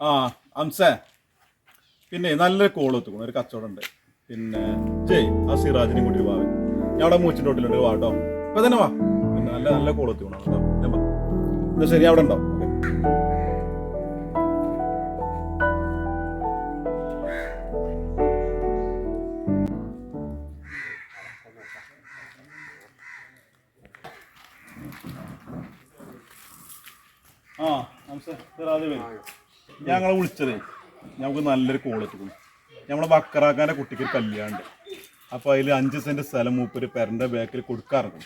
ആ അംസേ. പിന്നെ നല്ലൊരു കോൾ എത്തുക്കണം ഒരു കച്ചവടം ഉണ്ട്. പിന്നെ ജയ് ആ സിറാജിനെ കൂട്ടി വാ ഞാൻ അവിടെ മൂച്ചിന്റെ ഹോട്ടലുണ്ട് വാ കേട്ടോ. ഇപ്പൊ തന്നെ വാ. പിന്നെ നല്ല നല്ല കോൾ എത്തിക്കണം? കേട്ടോ ഞാൻ ശരി അവിടെ ഉണ്ടോ? ഓക്കെ ആ വരും. ഞങ്ങളെ വിളിച്ചതേ ഞങ്ങൾക്ക് നല്ലൊരു കോൾ എത്തിക്കണം നമ്മളെ ബക്കറാക്കാന്റെ കുട്ടിക്ക് ഒരു കല്യാണമുണ്ട് അപ്പോൾ അതിൽ അഞ്ച് സെന്റ് സ്ഥലം മൂപ്പര് പെരന്റെ ബാക്കിൽ കൊടുക്കാറുണ്ട്.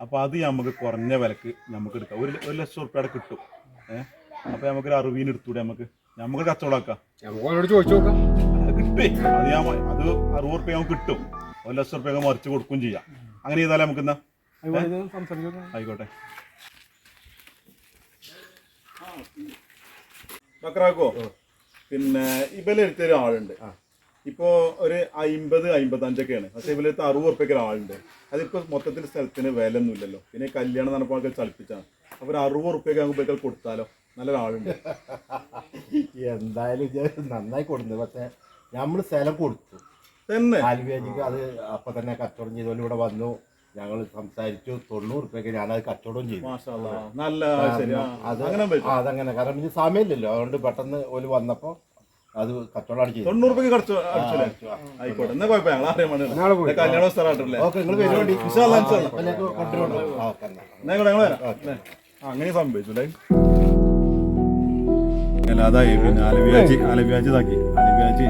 അപ്പോൾ അത് നമുക്ക് കുറഞ്ഞ വിലക്ക് നമുക്ക് എടുക്കാം. ഒരു ഒരു ലക്ഷം റുപ്യയുടെ കിട്ടും. ഏഹ് അപ്പോൾ നമുക്കൊരു അറുപതിന് എടുത്തൂടെ നമുക്ക് നമുക്ക് കച്ചവടമാക്കാം. അത് കിട്ടേ. അത് ഞാൻ അത് അറുപത് റുപ്യ നമുക്ക് കിട്ടും. ഒരു ലക്ഷം റുപ്യ മറിച്ച് കൊടുക്കുകയും ചെയ്യാം. അങ്ങനെ ചെയ്താലേ നമുക്ക് എന്നാ ആയിക്കോട്ടെ ബക്രാക്കോ പിന്നെ എടുത്തൊരു ഒരാളുണ്ട് ഇപ്പോ ഒരു അമ്പത് അമ്പത്തഞ്ചൊക്കെയാണ് പക്ഷെ ഇവലെടുത്ത് അറുപത് ഉറുപ്പ്യക്ക് ഒരാളുണ്ട് അതിപ്പോ മൊത്തത്തിൽ സ്ഥലത്തിന് വില ഒന്നും ഇല്ലല്ലോ പിന്നെ കല്യാണം നടപ്പോൾ ആൾക്കാർ ചളിപ്പിച്ചാണ്. അപ്പൊ ഒരു അറുപത് ഉറുപ്പ്യക്ക് ആകുമ്പോഴേക്കും കൊടുത്താലോ? നല്ലൊരാളുണ്ട് എന്തായാലും നന്നായി കൊടുക്കുന്നത് പക്ഷെ നമ്മൾ സ്ഥലം കൊടുത്തു. തന്നെ. ആലുവേജിക്ക് അത് അപ്പൊ തന്നെ കച്ചവടം ചെയ്തോലും ഇവിടെ വന്നു. ഞങ്ങൾ സംസാരിച്ചു. തൊണ്ണൂറ് രൂപയ്ക്ക് ഞാനത് കച്ചവടം ചെയ്തു. നല്ല ശരി. ആ, അത് അങ്ങനെ പറ്റും. ആ, അതങ്ങനെ. കാരണം ഇനി സമയമില്ലല്ലോ. അതുകൊണ്ട് പെട്ടെന്ന് ഒരു വന്നപ്പോ അത് കച്ചവടമാണ് ചെയ്തത് തൊണ്ണൂറ് രൂപയ്ക്ക് കടിച്ചു അടിച്ചല്ലേ ആയിക്കോട്ടെ. എന്നാ കുഴപ്പമില്ല. കല്യാണ സ്ഥലമായിട്ടല്ലേ അങ്ങനെ സംഭവിച്ചു അല്ലേ? അതായി പിന്നെ അലവ്യാജി അലവ്യാജി ഇതാക്കി. അലവിയാജി